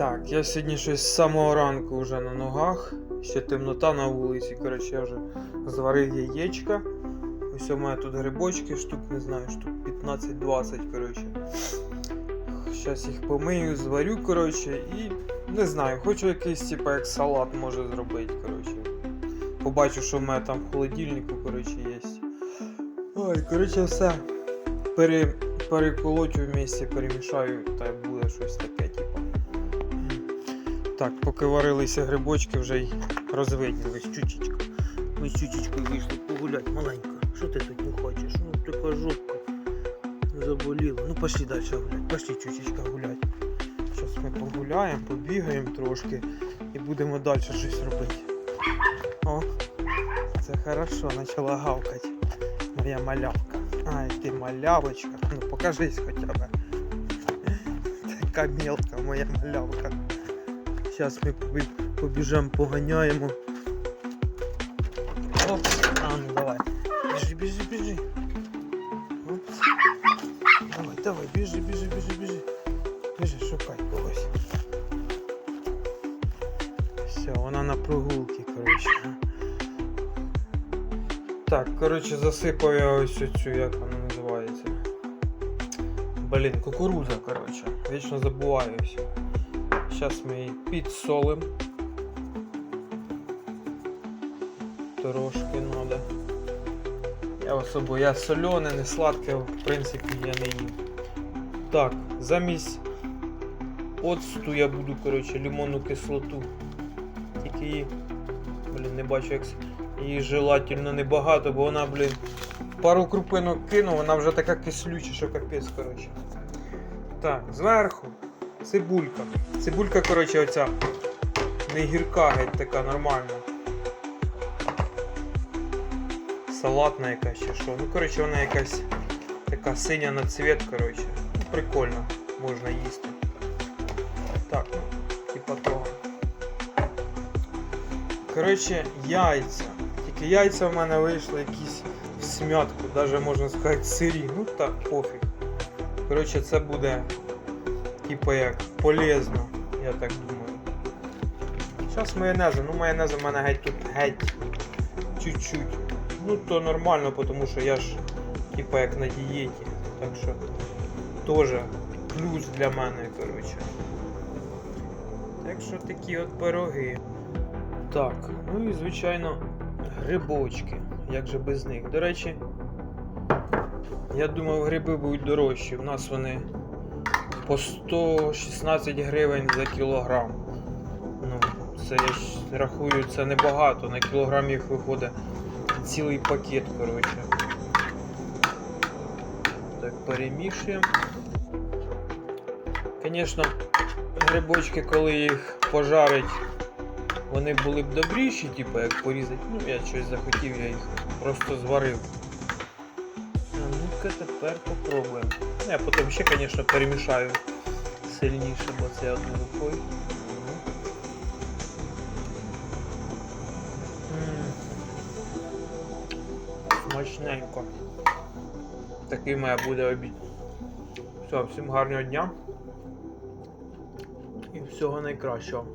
Так, я сьогодні щось з самого ранку вже на ногах. Ще темнота на вулиці. Коротше, я вже зварив яєчка. Ось у мене тут грибочки, штук, не знаю, штук 15-20, коротше. Зараз їх помию, зварю, коротше, і не знаю, хочу якийсь, типа, як салат може зробити, коротше. Побачу, що в мене там в холодильнику, коротше, є. Ой, коротше, все. Пере, переколотю в місці, перемішаю, та буде щось таке, типу. Так, поки варилися грибочки, вже й розвиднілись чучечка. Ми з чучечкою вийшли погулять, маленька. Що ти тут не хочеш? Ну така жопка. Заболіла. Ну пошли далі гулять. Пошли, чучечка, гулять. Зараз ми погуляємо, побігаємо трошки і будемо далі щось робити. О, це хорошо, почала гавкати. Моя малявка. Ай, ти малявочка. Ну покажись хоча б. Така мелка моя малявка. Зараз ми побі- побіжемо, поганяємо. Оп, а ну давай. Біжи, біжи, біжи. Оп. Давай, давай, біжи, біжи, біжи, біжи. Біжи, шукай когось. Все, вона на прогулці, коротше. Так, коротше, засипав я ось цю, як вона називається. Блін, кукуруза, коротше. Вічно забуваю все. Зараз ми її підсолимо. Трошки треба. Я особо, я солене, не сладке, в принципі, я не їм. Так, замість оцту я буду, коротше, лимонну кислоту. Тільки її, блін, не бачу, як її желательно небагато, бо вона, блін, пару крупинок кину, вона вже така кислюча, що капець, коротше. Так, зверху цибулька. Цибулька, коротше, оця не гірка, геть така нормальна. Салатна якась чи що. Ну, коротше, вона якась така синя на цвіт, коротше. Ну, прикольно, можна їсти. Так, ну, типа того. Коротше, яйця. Тільки яйця в мене вийшли якісь в смятку, навіть можна сказати сирі. Ну так, пофіг. Коротше, це буде типа як полезно, я так думаю. Зараз майонезу, ну майонезу в мене геть тут геть чуть-чуть. Ну то нормально, тому що я ж типа як на дієті. Так що теж плюс для мене, коротше. Так що такі от пироги. Так, ну і звичайно грибочки. Як же без них? До речі, я думав, гриби будуть дорожчі. У нас вони по 116 гривень за кілограм. Ну, це я ж рахую, це небагато. На кілограм їх виходить цілий пакет, коротше. Так, перемішуємо. Звісно, грибочки, коли їх пожарить, вони були б добріші, типу, як порізати. Ну, я щось захотів, я їх просто зварив. Ну-ка тепер попробуємо. Ну, Я потім ще, звісно, перемішаю сильніше, бо це одною рукою. Смачненько. Такий має буде обід. Все, всім гарного дня. І всього найкращого.